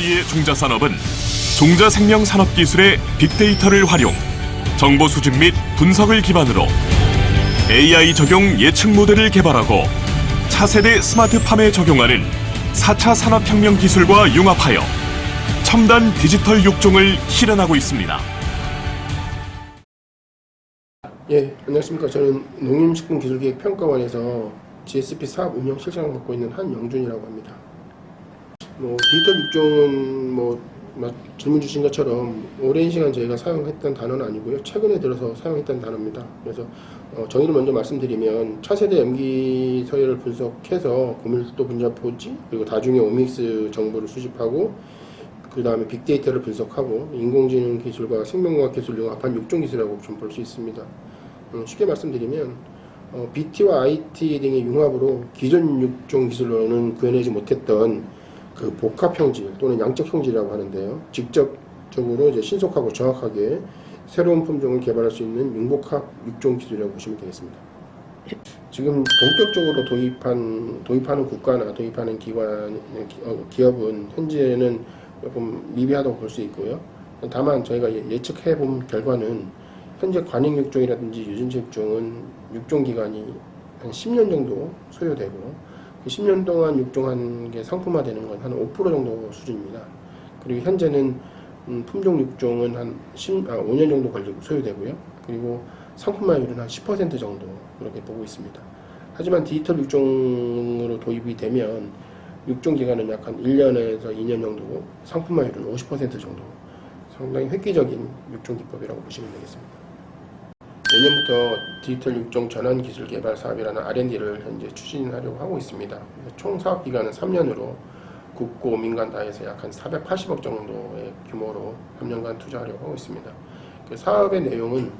우리의 종자산업은 종자생명산업기술의 빅데이터를 활용, 정보 수집 및 분석을 기반으로 AI 적용 예측 모델을 개발하고 차세대 스마트팜에 적용하는 4차 산업혁명 기술과 융합하여 첨단 디지털 육종을 실현하고 있습니다. 예, 안녕하십니까. 저는 농림식품기술기획평가원에서 GSP 사업 운영 실장을 맡고 있는 한영준이라고 합니다. 뭐 디지털 육종은 뭐 마- 질문 주신 것처럼 오랜 시간 저희가 사용했던 단어는 아니고요. 최근에 들어서 사용했던 단어입니다. 그래서 어, 정의를 먼저 말씀드리면 차세대 염기 서열을 분석해서 고밀도 분자 포지 그리고 다중의 오믹스 정보를 수집하고 그 다음에 빅데이터를 분석하고 인공지능 기술과 생명과학 기술을 융합한 육종 기술이라고 좀 볼 수 있습니다. 음, 쉽게 말씀드리면 어, BT와 IT 등의 융합으로 기존 육종 기술로는 구현하지 못했던 그 복합 형질 또는 양적 형질이라고 하는데요. 직접적으로 이제 신속하고 정확하게 새로운 품종을 개발할 수 있는 융복합 육종 기술이라고 보시면 되겠습니다. 지금 본격적으로 도입한 도입하는 국가나 도입하는 기관 기- 어, 기업은 현재는 조금 미비하다고 볼 수 있고요. 다만 저희가 예- 예측해 본 결과는 현재 관행 육종이라든지 유전체 육종은 육종 기간이 한 10년 정도 소요되고 그 10년 동안 육종한 게 상품화되는 건 한 5% 정도 수준입니다. 그리고 현재는 음, 품종 육종은 한 10, 아, 5년 정도 걸리고 소요되고요. 그리고 상품화율은 한 10% 정도 그렇게 보고 있습니다. 하지만 디지털 육종으로 도입이 되면 육종 기간은 약 한 1년에서 2년 정도고 상품화율은 50% 정도 상당히 획기적인 육종 기법이라고 보시면 되겠습니다. 내년부터 디지털 육종 전환 기술 개발 사업이라는 R&D를 현재 추진하려고 하고 있습니다. 총 사업 기간은 3년으로 국고 민간 다 해서 약 한 480억 정도의 규모로 3년간 투자하려고 하고 있습니다. 그 사업의 내용은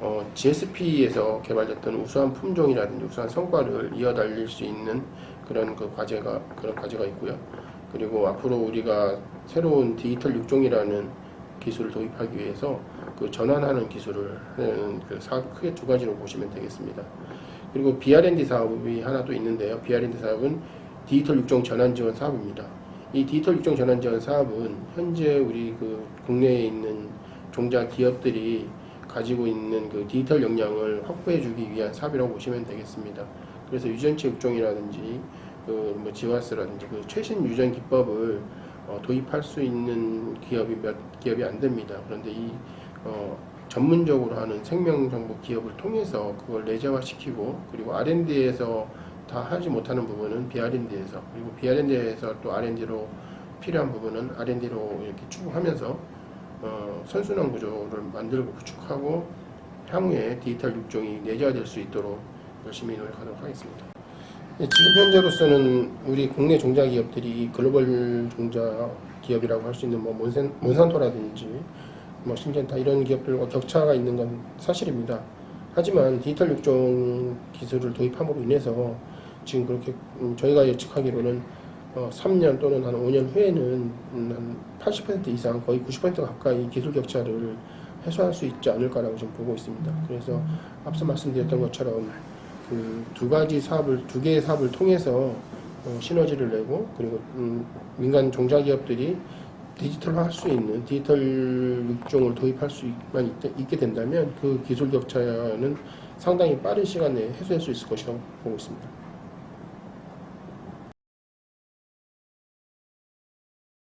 어, GSP에서 개발됐던 우수한 품종이라든지 우수한 성과를 이어달릴 수 있는 그런 그 과제가 그런 과제가 있고요. 그리고 앞으로 우리가 새로운 디지털 육종이라는 기술을 도입하기 위해서 그 전환하는 기술을 하는 그 사업 크게 두 가지로 보시면 되겠습니다. 그리고 BR&D 사업이 하나 또 있는데요. BR&D 사업은 디지털 육종 전환 지원 사업입니다. 이 디지털 육종 전환 지원 사업은 현재 우리 그 국내에 있는 종자 기업들이 가지고 있는 그 디지털 역량을 확보해 주기 위한 사업이라고 보시면 되겠습니다. 그래서 유전체 육종이라든지 그뭐 지와스라든지 그 최신 유전 기법을 어, 도입할 수 있는 기업이 몇 기업이 안 됩니다. 그런데 이 어, 전문적으로 하는 생명정보 기업을 통해서 그걸 내재화시키고 그리고 R&D에서 다 하지 못하는 부분은 B.R.&D에서 그리고 B.R.&D에서 또 R&D로 필요한 부분은 R&D로 이렇게 추구하면서 어, 선순환 구조를 만들고 구축하고 향후에 디지털 육종이 내재화될 수 있도록 열심히 노력하도록 하겠습니다. 네, 지금 현재로서는 우리 국내 종자 기업들이 글로벌 종자 기업이라고 할 수 있는 뭐 몬센, 몬산토라든지 뭐 신젠타 이런 기업들과 격차가 있는 건 사실입니다. 하지만 디지털 육종 기술을 도입함으로 인해서 지금 그렇게 음, 저희가 예측하기로는 어, 3년 또는 한 5년 후에는 음, 한80% 이상 거의 90% 가까이 기술 격차를 해소할 수 있지 않을까라고 지금 보고 있습니다. 그래서 앞서 말씀드렸던 것처럼 그 두 가지 사업을 두 개의 사업을 통해서 어, 시너지를 내고 그리고 음, 민간 종자 기업들이 디지털화 할 수 있는 디지털 육종을 도입할 수만 있, 있게 된다면 그 기술 격차는 상당히 빠른 시간 내에 해소할 수 있을 것이라고 보고 있습니다.